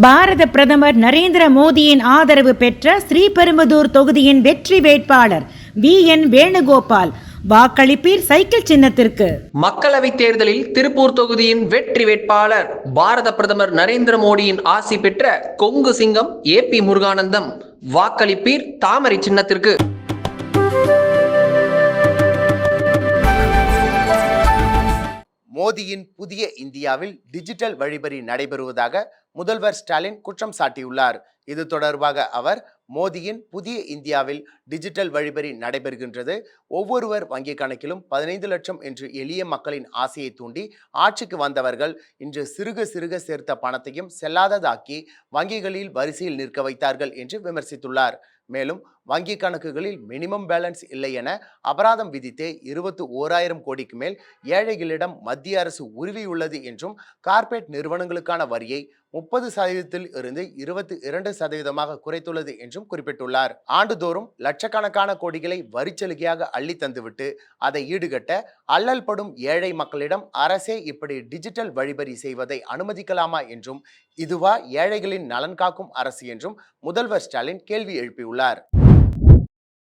பாரத பிரதமர் நரேந்திர மோடியின் ஆதரவு பெற்ற ஸ்ரீபெரும்புதூர் தொகுதியின் வெற்றி வேட்பாளர் வி. என். வேணுகோபால். வாக்களிப்பீர் சைக்கிள் சின்னத்திற்கு. மக்களவைத் தேர்தலில் திருப்பூர் தொகுதியின் வெற்றி வேட்பாளர் பாரத பிரதமர் நரேந்திர மோடியின் ஆசி பெற்ற கொங்கு சிங்கம் ஏ. பி. முருகானந்தம். வாக்களிப்பீர் தாமரை சின்னத்திற்கு. மோடியின் புதிய இந்தியாவில் டிஜிட்டல் வழிபறி நடைபெறுவதாக முதல்வர் ஸ்டாலின் குற்றம் சாட்டியுள்ளார். இது தொடர்பாக அவர் மோடியின் புதிய இந்தியாவில் டிஜிட்டல் வழிபறி நடைபெறுகின்றது. ஒவ்வொருவர் வங்கிக் கணக்கிலும் பதினைந்து லட்சம் என்று எளிய மக்களின் ஆசையை தூண்டி ஆட்சிக்கு வந்தவர்கள் இன்று சிறுக சிறுக சேர்த்த பணத்தையும் செல்லாததாக்கி வங்கிகளில் வரிசையில் நிற்க வைத்தார்கள் என்று விமர்சித்துள்ளார். மேலும் வங்கி கணக்குகளில் மினிமம் பேலன்ஸ் இல்லை என அபராதம் விதித்தே இருபத்தி ஓராயிரம் கோடிக்கு மேல் ஏழைகளிடம் மத்திய அரசு உருவியுள்ளது என்றும் கார்ப்பரேட் நிறுவனங்களுக்கான வரியை முப்பது சதவீதத்தில் இருந்து இருபத்தி இரண்டு சதவீதமாக குறைத்துள்ளது என்றும் என்றும் குறிப்பிட்டுள்ளார். ஆண்டுதோறும் லட்சக்கணக்கான கோடிகளை வரிச்சலுகையாக அள்ளி தந்துவிட்டு அதை ஈடுகட்ட அல்லல் படும் ஏழை மக்களிடம் அரசே இப்படி டிஜிட்டல் வழிபறி செய்வதை அனுமதிக்கலாமா என்றும் இதுவா ஏழைகளின் நலன் காக்கும் அரசு என்றும் முதல்வர் ஸ்டாலின் கேள்வி எழுப்பியுள்ளார்.